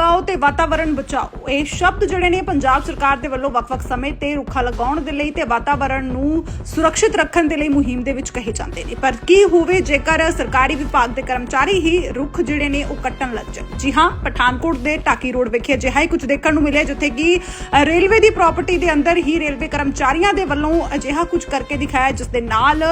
ਤੇ ਵਾਤਾਵਰਣ ਬਚਾਓ। ਇਹ ਸ਼ਬਦ ਜਿਹੜੇ ਨੇ ਪੰਜਾਬ ਸਰਕਾਰ ਦੇ ਵੱਲੋਂ ਵੱਖ-ਵੱਖ ਸਮੇਂ ਤੇ ਰੁੱਖਾਂ ਲਗਾਉਣ ਦੇ ਲਈ ਤੇ ਵਾਤਾਵਰਣ ਨੂੰ ਸੁਰੱਖਿਅਤ ਰੱਖਣ ਦੇ ਲਈ ਮੁਹਿੰਮ ਦੇ ਵਿੱਚ ਕਹੇ ਜਾਂਦੇ ਨੇ। ਪਰ ਕੀ ਹੋਵੇ ਜੇਕਰ ਸਰਕਾਰੀ ਵਿਭਾਗ ਦੇ ਕਰਮਚਾਰੀ ਹੀ ਰੁੱਖ ਜਿਹੜੇ ਨੇ ਉਹ ਕੱਟਣ ਲੱਗ ਜਾਣ। ਜੀ ਹਾਂ, ਪਠਾਨਕੋਟ ਦੇ ਟਾਕੀ ਰੋਡ ਵਿਖੇ ਅਜਿਹਾ ਹੀ ਕੁਝ ਦੇਖਣ ਨੂੰ ਮਿਲਿਆ ਜਿੱਥੇ ਕਿ ਰੇਲਵੇ ਦੀ ਪ੍ਰਾਪਰਟੀ ਦੇ ਅੰਦਰ ਹੀ ਰੇਲਵੇ ਕਰਮਚਾਰੀਆਂ ਦੇ ਵੱਲੋਂ ਅਜਿਹਾ ਕੁਝ ਕਰਕੇ ਦਿਖਾਇਆ, ਜਿਸ ਦੇ ਨਾਲ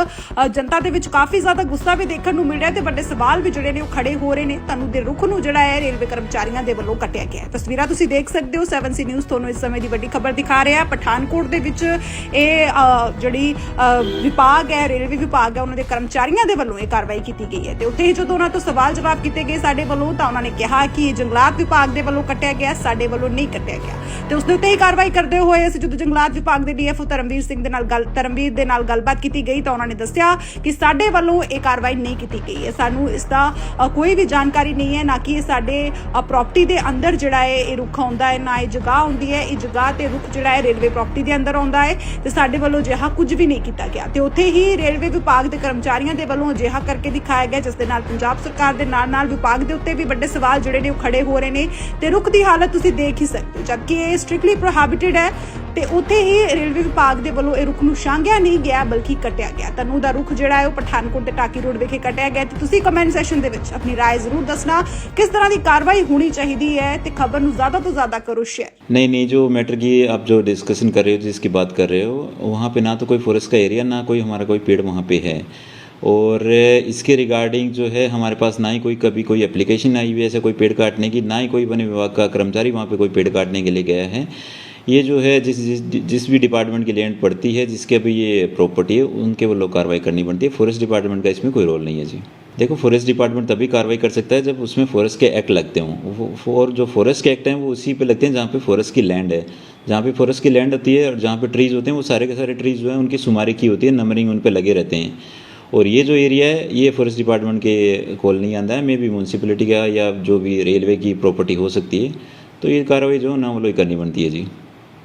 ਜਨਤਾ ਦੇ ਵਿੱਚ ਕਾਫੀ ਜ਼ਿਆਦਾ ਗੁੱਸਾ ਵੀ ਦੇਖਣ ਨੂੰ ਮਿਲ ਰਿਹਾ ਤੇ ਵੱਡੇ ਸਵਾਲ ਵੀ ਜਿਹੜੇ ਨੇ ਉਹ ਖੜੇ ਹੋ ਰਹੇ ਨੇ। ਤੁਹਾਨੂੰ ਦੇ ਰੁੱਖ ਨੂੰ ਜਿਹੜਾ ਹੈ ਰੇਲਵੇ ਕਰਮਚਾਰੀਆਂ ਦੇ ਵੱਲੋਂ ਕੱਟਿਆ ਗਿਆ ਹੈ। ਤਸਵੀਰਾਂ ਤੁਸੀਂ ਦੇਖ ਸਕਦੇ ਹੋ। 7C ਨਿਊਜ਼ ਤੁਹਾਨੂੰ ਇਸ ਸਮੇਂ ਦੀ ਵੱਡੀ ਖਬਰ ਦਿਖਾ ਰਿਹਾ ਹੈ। ਪਠਾਨਕੋਟ ਦੇ ਵਿੱਚ ਇਹ ਜਿਹੜੀ ਵਿਭਾਗ ਹੈ, ਰੇਲਵੇ ਵਿਭਾਗ ਹੈ, ਉਹਨਾਂ ਦੇ ਕਰਮਚਾਰੀਆਂ ਦੇ ਵੱਲੋਂ ਇਹ ਕਾਰਵਾਈ ਕੀਤੀ ਗਈ ਹੈ। ਤੇ ਉੱਥੇ ਹੀ ਜਦੋਂ ਉਹਨਾਂ ਤੋਂ ਸਵਾਲ ਜਵਾਬ ਕੀਤੇ ਗਏ ਸਾਡੇ ਵੱਲੋਂ, ਤਾਂ ਉਹਨਾਂ ਨੇ ਕਿਹਾ ਕਿ ਇਹ ਜੰਗਲਾਤ ਵਿਭਾਗ ਦੇ ਵੱਲੋਂ ਕੱਟਿਆ ਗਿਆ, ਸਾਡੇ ਵੱਲੋਂ ਨਹੀਂ ਕੱਟਿਆ ਗਿਆ। ਤੇ ਉਸ ਦੇ ਉੱਤੇ ਹੀ ਕਾਰਵਾਈ ਕਰਦੇ ਹੋਏ ਅਸੀਂ ਜਦੋਂ ਜੰਗਲਾਤ ਵਿਭਾਗ ਦੇ ਡੀਐਫਓ ਧਰਮਵੀਰ ਸਿੰਘ ਦੇ ਨਾਲ ਗੱਲ, ਧਰਮਵੀਰ ਦੇ ਨਾਲ ਗੱਲਬਾਤ ਕੀਤੀ ਗਈ, ਤਾਂ ਉਹਨਾਂ ਨੇ ਦੱਸਿਆ ਕਿ ਸਾਡੇ ਵੱਲੋਂ ਇਹ ਕਾਰਵਾਈ ਨਹੀਂ ਕੀਤੀ ਗਈ ਹੈ। ਸਾਨੂੰ ਇਸ ਦਾ ਕੋਈ ਵੀ ਜਾਣਕਾਰੀ ਨਹੀਂ ਹੈ, ਨਾ ਕਿ ਇਹ ਸਾਡੇ ਪ੍ਰਾਪਰਟੀ ਦੇ ਅੰਦਰ ਜਿਹੜਾ ਹੈ, ਇਹ ਰੁੱਖ ਆਉਂਦਾ ਹੈ, ਨਾ ਇਹ ਜਗ੍ਹਾ ਆਉਂਦੀ ਹੈ, ਇਹ ਜਗ੍ਹਾ ਤੇ ਰੁੱਖ ਜਿਹੜਾ ਹੈ, ਰੇਲਵੇ ਪ੍ਰਾਪਰਟੀ ਦੇ ਅੰਦਰ ਆਉਂਦਾ ਹੈ ਤੇ ਸਾਡੇ ਵੱਲੋਂ ਅਜਿਹਾ ਕੁਝ ਵੀ ਨਹੀਂ ਕੀਤਾ ਗਿਆ। ਤੇ ਉੱਥੇ ਹੀ ਰੇਲਵੇ ਵਿਭਾਗ ਦੇ ਕਰਮਚਾਰੀਆਂ ਦੇ ਵੱਲੋਂ ਅਜਿਹਾ ਕਰਕੇ ਦਿਖਾਇਆ ਗਿਆ, ਜਿਸ ਦੇ ਨਾਲ ਪੰਜਾਬ ਸਰਕਾਰ ਦੇ ਨਾਲ ਨਾਲ ਵਿਭਾਗ ਦੇ ਉੱਤੇ ਵੀ ਵੱਡੇ ਸਵਾਲ ਜਿਹੜੇ ਨੇ ਉਹ ਖੜੇ ਹੋ ਰਹੇ ਨੇ। ਤੇ ਰੁੱਖ ਦੀ ਹਾਲਤ ਤੁਸੀਂ ਦੇਖ ਹੀ ਸਕਦੇ ਹੋ, ਜਦਕਿ ਇਹ ਸਟ੍ਰਿਕਟਲੀ ਪ੍ਰੋਹਿਬਿਟਡ ਹੈ ਤੇ ਉੱਥੇ ਹੀ ਰੇਲਵੇ ਵਿਭਾਗ ਦੇ ਵੱਲੋਂ ਇਹ ਰੁੱਖ ਨੂੰ ਛਾਂਗਿਆ ਨਹੀਂ ਗਿਆ ਬਲਕਿ ਕੱਟਿਆ ਗਿਆ ਤਨੂੰ ਦਾ ਰੁੱਖ ਜਿਹੜਾ ਹੈ ਉਹ ਪਠਾਨਕੋਟ ਦੇ ਟਾਕੀ ਰੋਡ ਵਿਖੇ ਕੱਟਿਆ ਗਿਆ ਤੇ ਤੁਸੀਂ ਕਮੈਂਟ ਸੈਸ਼ਨ ਦੇ ਵਿੱਚ ਆਪਣੀ رائے ਜ਼ਰੂਰ ਦੱਸਣਾ ਕਿਸ ਤਰ੍ਹਾਂ ਦੀ ਕਾਰਵਾਈ ਹੋਣੀ ਚਾਹੀਦੀ ਹੈ ਤੇ ਖਬਰ ਨੂੰ ਜ਼ਿਆਦਾ ਤੋਂ ਜ਼ਿਆਦਾ ਕਰੋ ਸ਼ੇਅਰ नहीं नहीं जो मैटर की आप जो डिस्कशन कर रहे हो जिसकी बात कर रहे हो वहाँ पे ना तो कोई फॉरेस्ट का एरिया ना कोई हमारा कोई पेड़ वहाँ पे है और इसके रिगार्डिंग जो है हमारे पास ना ही कोई कभी कोई एप्लीकेशन आई हुई है ऐसे कोई पेड़ काटने की ना ही कोई वन विभाग का कर्मचारी वहाँ पे कोई पेड़ काटने के लिए गया है ये जो है, जिस जिस जिस भी डिपार्टमेंट की लैंड पड़ती है, जिसके भी ये प्रॉपर्टी है, उनके वो लोग कार्रवाई करनी पड़ती है। फॉरेस्ट डिपार्टमेंट का इसमें कोई रोल नहीं है जी। देखो फॉरेस्ट डिपार्टमेंट तभी कार्रवाई कर सकता है जब उसमें फॉरेस्ट के एक्ट लगते हों। और जो फॉरेस्ट के एक्ट हैं, वो उसी पे लगते हैं जहाँ पे फॉरेस्ट की लैंड है। जहाँ पे फॉरेस्ट की लैंड होती है और जहाँ पे ट्रीज होते हैं, वो सारे के सारे ट्रीज जो है, उनकी सुमारी की होती है नंबरिंग उन पर लगे रहते हैं। और ये जो एरिया है, ये फॉरेस्ट डिपार्टमेंट के कॉल नहीं आता है मे भी म्यूनसिपलिटी का या जो भी रेलवे की प्रॉपर्टी हो सकती है। तो ये कार्रवाई जो है ना, वो लोग करनी बनती है जी।